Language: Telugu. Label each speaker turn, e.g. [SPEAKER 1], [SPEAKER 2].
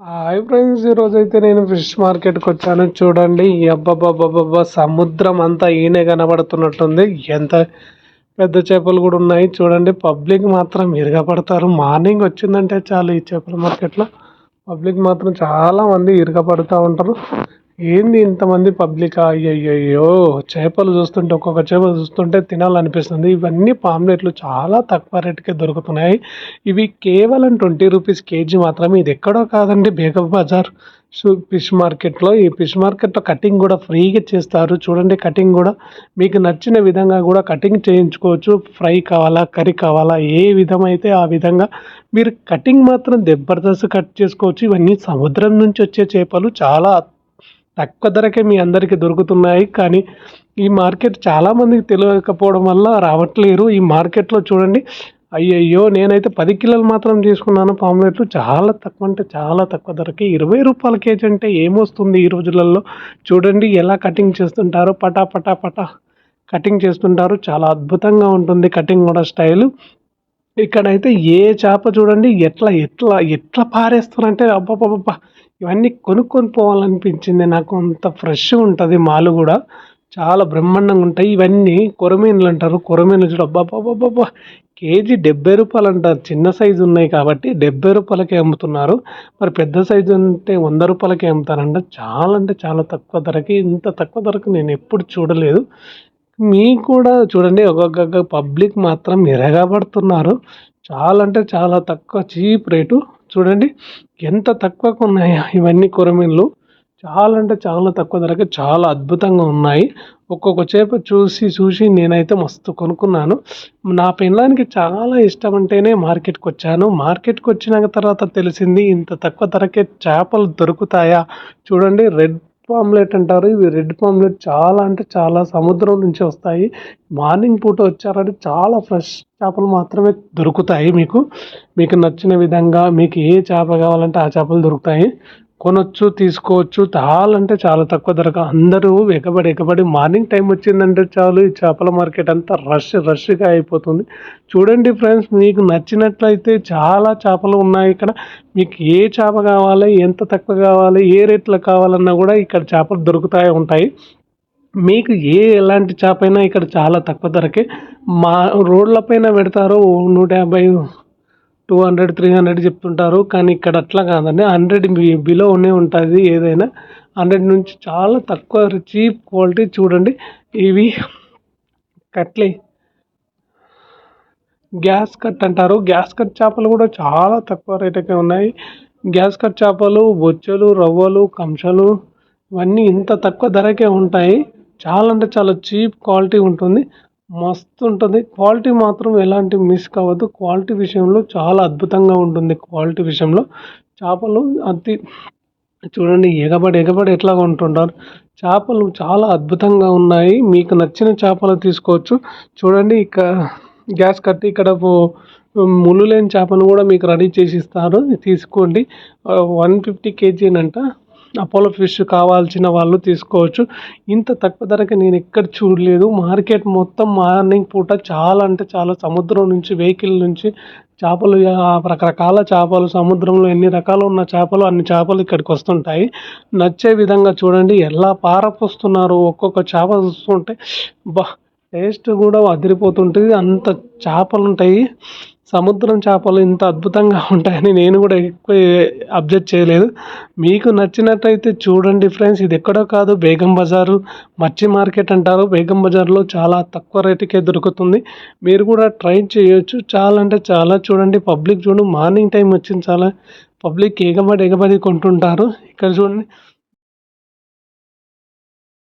[SPEAKER 1] హాయ్ ఫ్రెండ్స్ ఈరోజు అయితే నేను ఫిష్ మార్కెట్కి వచ్చాను. చూడండి అబ్బబ్బబ్బబ్బబ్బా సముద్రం అంతా ఈయనే కనబడుతున్నట్టుంది. ఎంత పెద్ద చేపలు కూడా ఉన్నాయి. చూడండి పబ్లిక్ మాత్రం ఇరగపడతారు. మార్నింగ్ వచ్చిందంటే చాలు ఈ చేపల మార్కెట్లో. పబ్లిక్ మాత్రం చాలామంది ఇరగపడుతూ ఉంటారు. ఏంది ఇంతమంది పబ్లిక్? అయ్యయ్యో చేపలు చూస్తుంటే ఒక్కొక్క చేప చూస్తుంటే తినాలనిపిస్తుంది. ఇవన్నీ పామ్లెట్లు చాలా తక్కువ రేటుకే దొరుకుతున్నాయి. ఇవి కేవలం ట్వంటీ రూపీస్ కేజీ మాత్రమే. ఇది ఎక్కడో కాదండి బేగం బజార్. ఫిష్ మార్కెట్లో ఈ ఫిష్ మార్కెట్లో కటింగ్ కూడా ఫ్రీగా చేస్తారు. చూడండి కటింగ్ కూడా మీకు నచ్చిన విధంగా కూడా కటింగ్ చేయించుకోవచ్చు. ఫ్రై కావాలా కర్రీ కావాలా ఏ విధమైతే ఆ విధంగా మీరు కటింగ్ మాత్రం దెబ్బర్దస్త్ కట్ చేసుకోవచ్చు. ఇవన్నీ సముద్రం నుంచి వచ్చే చేపలు. చాలా తక్కువ ధరకే మీ అందరికీ దొరుకుతున్నాయి. కానీ ఈ మార్కెట్ చాలామందికి తెలియకపోవడం వల్ల రావట్లేరు ఈ మార్కెట్లో చూడండి. అయ్యయ్యో! నేనైతే పది కిలోలు మాత్రం తీసుకున్నాను. పామ్లెట్లు చాలా తక్కువ అంటే చాలా తక్కువ ధరకి. ఇరవై రూపాయల కేజీ అంటే ఏమొస్తుంది ఈ రోజులలో? చూడండి ఎలా కటింగ్ చేస్తుంటారో. పటా పటా పటా కటింగ్ చేస్తుంటారు. చాలా అద్భుతంగా ఉంటుంది కటింగ్ కూడా స్టైల్. ఇక్కడైతే ఏ చేప చూడండి ఎట్లా ఎట్లా ఎట్లా పారేస్తారంటే అబ్బబ్బబ్బా ఇవన్నీ కొనుక్కొని పోవాలనిపించింది. నాకు అంత ఫ్రెష్గా ఉంటుంది మాలు కూడా. చాలా బ్రహ్మాండంగా ఉంటాయి. ఇవన్నీ కొరమీనులు అంటారు. కొరమీనులు చూడ అబ్బాబ్బాబ్బా కేజీ డెబ్బై రూపాయలు అంటారు. చిన్న సైజు ఉన్నాయి కాబట్టి డెబ్బై రూపాయలకే అమ్ముతున్నారు. మరి పెద్ద సైజు అంటే వంద రూపాయలకే అమ్ముతారంట. చాలా అంటే చాలా తక్కువ ధరకి ఇంత తక్కువ ధరకు నేను ఎప్పుడు చూడలేదు. మీకు కూడా చూడండి ఒక్కొక్క పబ్లిక్ మాత్రం ఎరగబడుతున్నారు. చాలా అంటే చాలా తక్కువ చీప్ రేటు. చూడండి ఎంత తక్కువకు ఉన్నాయో ఇవన్నీ కొరమీన్లు? చాలా అంటే చాలా తక్కువ ధరకే చాలా అద్భుతంగా ఉన్నాయి. ఒక్కొక్క చేప చూసి చూసి నేనైతే మస్తు కొనుక్కున్నాను. నా పెళ్ళానికి చాలా ఇష్టం అంటేనే మార్కెట్కి వచ్చాను. మార్కెట్కి వచ్చిన తర్వాత తెలిసింది ఇంత తక్కువ ధరకే చేపలు దొరుకుతాయా? చూడండి రెడ్ పామ్లెట్ అంటారు. ఇవి రెడ్ పామ్లెట్ చాలా అంటే చాలా సముద్రం నుంచి వస్తాయి. మార్నింగ్ పూట వచ్చారంటే చాలా ఫ్రెష్ చేపలు మాత్రమే దొరుకుతాయి మీకు. మీకు నచ్చిన విధంగా మీకు ఏ చేప కావాలంటే ఆ చేపలు దొరుకుతాయి. కొనొచ్చు తీసుకోవచ్చు. చాలా అంటే చాలా తక్కువ ధరకు. అందరూ ఎగబడి ఎగబడి మార్నింగ్ టైం వచ్చిందంటే చాలు ఈ చేపల మార్కెట్ అంతా రష్ రష్గా అయిపోతుంది. చూడండి ఫ్రెండ్స్ మీకు నచ్చినట్లయితే చాలా చేపలు ఉన్నాయి ఇక్కడ. మీకు ఏ చేప కావాలి ఎంత తక్కువ కావాలి ఏ రేట్లో కావాలన్నా కూడా ఇక్కడ చేపలు దొరుకుతాయి ఉంటాయి. మీకు ఏ ఎలాంటి చేప అయినా ఇక్కడ చాలా తక్కువ ధరకే. మా రోడ్లపైన పెడతారు నూట యాభై టూ హండ్రెడ్ త్రీ హండ్రెడ్ చెప్తుంటారు. కానీ ఇక్కడ అట్లా కాదండి. హండ్రెడ్ బిలోనే ఉంటుంది ఏదైనా. హండ్రెడ్ నుంచి చాలా తక్కువ చీప్ క్వాలిటీ చూడండి. ఇవి కట్లే. గ్యాస్ కట్ అంటారు. గ్యాస్ కట్ చేపలు కూడా చాలా తక్కువ రేటుకే ఉన్నాయి. గ్యాస్ కట్ చేపలు బొచ్చెలు రవ్వలు కంచలు ఇవన్నీ ఇంత తక్కువ ధరకే ఉంటాయి. చాలా అంటే చాలా చీప్ క్వాలిటీ ఉంటుంది. మస్తు ఉంటుంది క్వాలిటీ మాత్రం ఎలాంటి మిస్ కావద్దు. క్వాలిటీ విషయంలో చాలా అద్భుతంగా ఉంటుంది క్వాలిటీ విషయంలో. చేపలు అతి చూడండి ఎగబడి ఎగబడి ఎట్లా కొంటుంటారు చేపలు చాలా అద్భుతంగా ఉన్నాయి. మీకు నచ్చిన చేపలు తీసుకోవచ్చు. చూడండి ఇక గ్యాస్ కట్టి ఇక్కడ ముళ్ళు లేని చేపను కూడా మీకు రెడీ చేసి ఇస్తారు. తీసుకోండి. వన్ ఫిఫ్టీ కేజీనంట అపోలో ఫిష్ కావాల్సిన వాళ్ళు తీసుకోవచ్చు. ఇంత తక్కువ ధరకి నేను ఎక్కడ చూడలేదు. మార్కెట్ మొత్తం మార్నింగ్ పూట చాలా అంటే చాలా సముద్రం నుంచి వెహికల్ నుంచి చేపలు రకరకాల చేపలు సముద్రంలో ఎన్ని రకాలు ఉన్న చేపలు అన్ని చేపలు ఇక్కడికి వస్తుంటాయి. నచ్చే విధంగా చూడండి. ఎలా పారపోస్తున్నారు ఒక్కొక్క చేప చూస్తుంటే బా టేస్ట్ కూడా అదిరిపోతుంటుంది. అంత చేపలు ఉంటాయి సముద్రం చేపలు ఇంత అద్భుతంగా ఉంటాయని నేను కూడా ఎక్కువ అబ్జర్వ్ చేయలేదు. మీకు నచ్చినట్టయితే చూడండి ఫ్రెండ్స్. ఇది ఎక్కడో కాదు బేగం బజారు మచ్చి మార్కెట్ అంటారు. బేగం బజార్లో చాలా తక్కువ రేటుకే దొరుకుతుంది. మీరు కూడా ట్రై చేయొచ్చు. చాలా అంటే చాలా చూడండి. పబ్లిక్ చూడండి మార్నింగ్ టైం వచ్చింది చాలా. పబ్లిక్ ఎగబడి ఎగబడి కొంటుంటారు. ఇక్కడ చూడండి